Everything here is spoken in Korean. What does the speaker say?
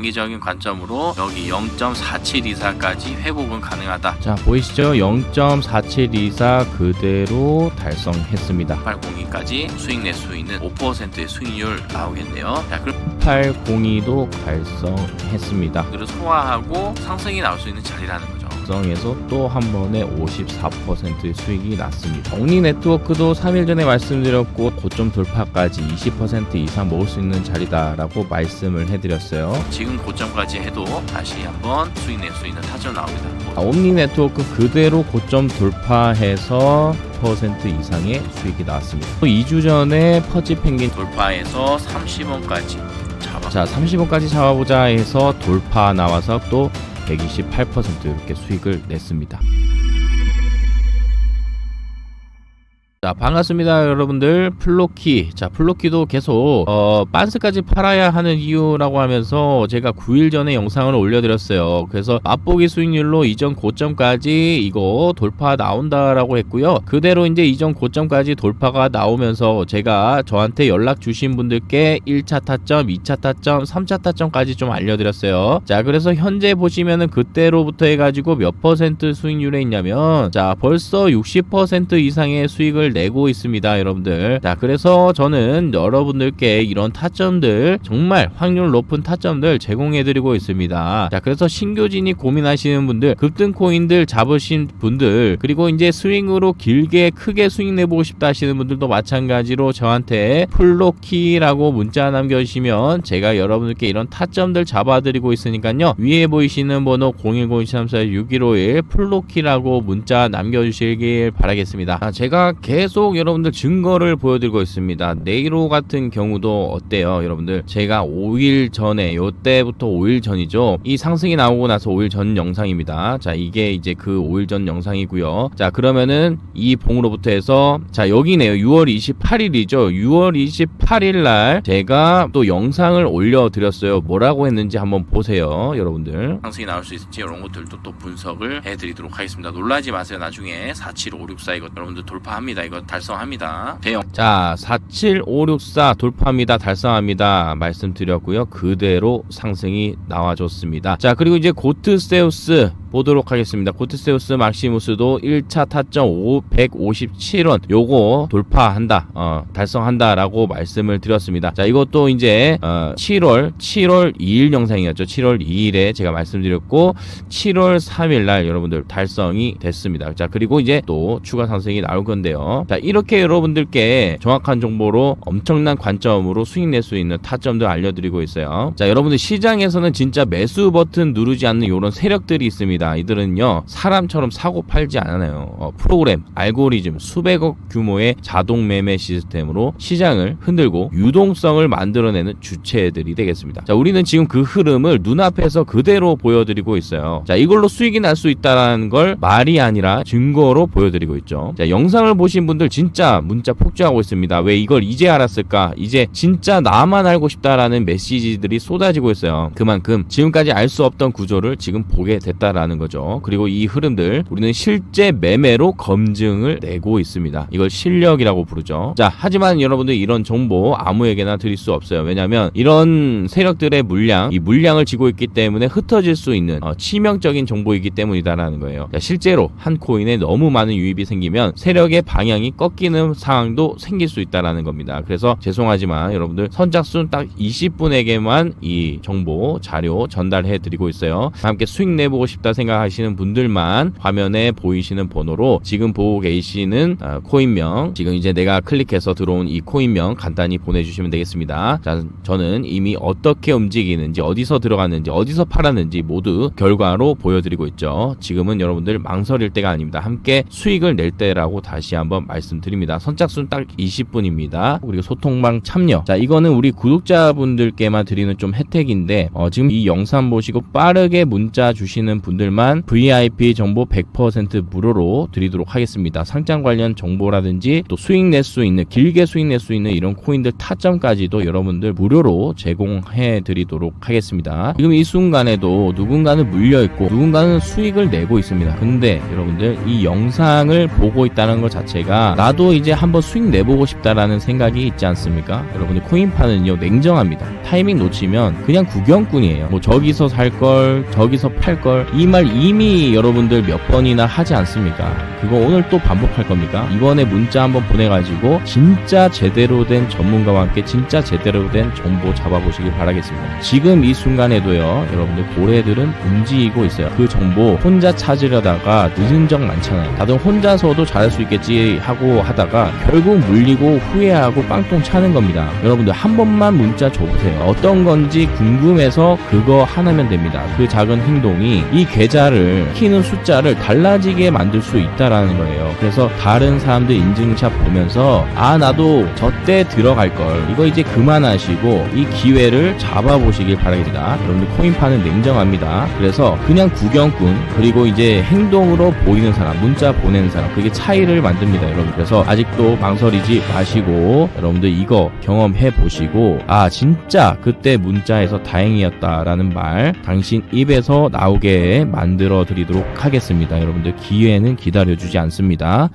단기적인 관점으로 여기 0.4724까지 회복은 가능하다. 자 보이시죠? 0.4724 그대로 달성했습니다. 802까지 수익 낼 수 있는 5%의 수익률 나오겠네요. 자, 그럼 802도 달성했습니다. 그를 소화하고 상승이 나올 수 있는 자리라는 거 죠. 달성해서 또 한 번에 54%의 수익이 났습니다. 옥리 네트워크도 3일 전에 말씀드렸고 고점 돌파까지 20% 이상 먹을 수 있는 자리다라고 말씀을 해드렸어요. 지금 고점까지 해도 다시 한번 수익 낼 수 있는 타점 나옵니다. 아, 옴니 네트워크 그대로 고점 돌파해서 10% 이상의 수익이 나왔습니다. 또 2주 전에 퍼지 펭귄 돌파해서 30원까지 잡아. 자 30원까지 잡아보자 해서 돌파 나와서 또 128% 이렇게 수익을 냈습니다. 자 반갑습니다 여러분들. 플로키. 자 플로키도 계속 어 빤스까지 팔아야 하는 이유라고 하면서 제가 9일 전에 영상을 올려드렸어요. 그래서 맛보기 수익률로 이전 고점까지 이거 돌파 나온다라고 했고요. 그대로 이제 이전 고점까지 돌파가 나오면서 제가 저한테 연락 주신 분들께 1차 타점 2차 타점 3차 타점까지 좀 알려드렸어요. 자 그래서 현재 보시면은 그때로부터 해가지고 몇 퍼센트 수익률에 있냐면 자 벌써 60% 이상의 수익을 내고 있습니다 여러분들. 자 그래서 저는 여러분들께 이런 타점들 정말 확률 높은 타점들 제공해드리고 있습니다. 자 그래서 신규진이 고민하시는 분들 급등 코인들 잡으신 분들 그리고 이제 스윙으로 길게 크게 수익 내보고 싶다 하시는 분들도 마찬가지로 저한테 플로키라고 문자 남겨주시면 제가 여러분들께 이런 타점들 잡아드리고 있으니까요. 위에 보이시는 번호 010-346-151 플로키라고 문자 남겨주시길 바라겠습니다. 아, 제가 계속 여러분들 증거를 보여드리고 있습니다. 네이로 같은 경우도 어때요? 여러분들 제가 5일 전에 요때부터 5일 전이죠? 이 상승이 나오고 나서 5일 전 영상입니다. 자 이게 이제 그 5일 전 영상이고요. 자 그러면은 이 봉으로부터 해서 자 여기네요. 6월 28일이죠? 6월 28일 날 제가 또 영상을 올려드렸어요. 뭐라고 했는지 한번 보세요 여러분들. 상승이 나올 수 있을지 이런 것들도 또 분석을 해드리도록 하겠습니다. 놀라지 마세요. 나중에 47564 이거 여러분들 돌파합니다. 이거 달성합니다. 대형 자, 47564 돌파합니다. 달성합니다. 말씀드렸고요. 그대로 상승이 나와줬습니다. 자, 그리고 이제 고트세우스 보도록 하겠습니다. 고트세우스 막시무스도 1차 타점 5, 157원 요거 돌파한다. 어, 달성한다라고 말씀을 드렸습니다. 자, 이것도 이제 어, 7월 7월 2일 영상이었죠. 7월 2일에 제가 말씀드렸고 7월 3일 날 여러분들 달성이 됐습니다. 자, 그리고 이제 또 추가 상승이 나올 건데요. 자, 이렇게 여러분들께 정확한 정보로 엄청난 관점으로 수익 낼 수 있는 타점들 알려드리고 있어요. 자, 여러분들 시장에서는 진짜 매수 버튼 누르지 않는 이런 세력들이 있습니다. 이들은요, 사람처럼 사고 팔지 않아요. 어, 프로그램, 알고리즘, 수백억 규모의 자동 매매 시스템으로 시장을 흔들고 유동성을 만들어내는 주체들이 되겠습니다. 자, 우리는 지금 그 흐름을 눈앞에서 그대로 보여드리고 있어요. 자, 이걸로 수익이 날 수 있다는 걸 말이 아니라 증거로 보여드리고 있죠. 자, 영상을 보신 분들 진짜 문자 폭주하고 있습니다. 왜 이걸 이제 알았을까? 이제 진짜 나만 알고 싶다라는 메시지들이 쏟아지고 있어요. 그만큼 지금까지 알 수 없던 구조를 지금 보게 됐다라는 거죠. 그리고 이 흐름들 우리는 실제 매매로 검증을 내고 있습니다. 이걸 실력이라고 부르죠. 자, 하지만 여러분들 이런 정보 아무에게나 드릴 수 없어요. 왜냐하면 이런 세력들의 물량, 이 물량을 쥐고 있기 때문에 흩어질 수 있는 어, 치명적인 정보이기 때문이다라는 거예요. 자, 실제로 한 코인에 너무 많은 유입이 생기면 세력의 방향이 꺾이는 상황도 생길 수 있다라는 겁니다. 그래서 죄송하지만 여러분들 선착순 딱 20분에게만 이 정보 자료 전달해 드리고 있어요. 함께 수익 내보고 싶다 생각하시는 분들만 화면에 보이시는 번호로 지금 보고 계시는 어, 코인명 지금 이제 내가 클릭해서 들어온 이 코인명 간단히 보내주시면 되겠습니다. 자, 저는 이미 어떻게 움직이는지 어디서 들어갔는지 어디서 팔았는지 모두 결과로 보여드리고 있죠. 지금은 여러분들 망설일 때가 아닙니다. 함께 수익을 낼 때라고 다시 한번 말씀드립니다. 선착순 딱 20분입니다. 그리고 소통방 참여. 자, 이거는 우리 구독자분들께만 드리는 좀 혜택인데 어, 지금 이 영상 보시고 빠르게 문자 주시는 분들 분들만 VIP 정보 100% 무료로 드리도록 하겠습니다. 상장 관련 정보라든지 또 수익 낼 수 있는 길게 수익 낼 수 있는 이런 코인들 타점까지도 여러분들 무료로 제공해 드리도록 하겠습니다. 지금 이 순간에도 누군가는 물려 있고 누군가는 수익을 내고 있습니다. 근데 여러분들 이 영상을 보고 있다는 것 자체가 나도 이제 한번 수익 내보고 싶다라는 생각이 있지 않습니까? 여러분들 코인파는요 냉정합니다. 타이밍 놓치면 그냥 구경꾼이에요. 뭐 저기서 살 걸, 저기서 팔 걸 이말 이미 여러분들 몇 번이나 하지 않습니까? 그거 오늘 또 반복할 겁니까? 이번에 문자 한번 보내가지고 진짜 제대로 된 전문가와 함께 진짜 제대로 된 정보 잡아보시길 바라겠습니다. 지금 이 순간에도요, 여러분들 고래들은 움직이고 있어요. 그 정보 혼자 찾으려다가 늦은 적 많잖아요. 다들 혼자서도 잘할 수 있겠지 하고 하다가 결국 물리고 후회하고 빵똥 차는 겁니다. 여러분들 한 번만 문자 줘보세요. 어떤 건지 궁금해서 그거 하나면 됩니다. 그 작은 행동이 이 계좌를 키는 숫자를 달라지게 만들 수 있다라는 거예요. 그래서 다른 사람들 인증샷 보면서 아 나도 저때 들어갈 걸 이거 이제 그만하시고 이 기회를 잡아보시길 바라겠습니다. 여러분들 코인파는 냉정합니다. 그래서 그냥 구경꾼 그리고 이제 행동으로 보이는 사람 문자 보내는 사람 그게 차이를 만듭니다. 여러분 그래서 아직도 망설이지 마시고 여러분들 이거 경험해 보시고 아 진짜 그때 문자에서 다행이었다라는 말 당신 입에서 나오게 만들어 드리도록 하겠습니다. 여러분들 기회는 기다려주지 않습니다.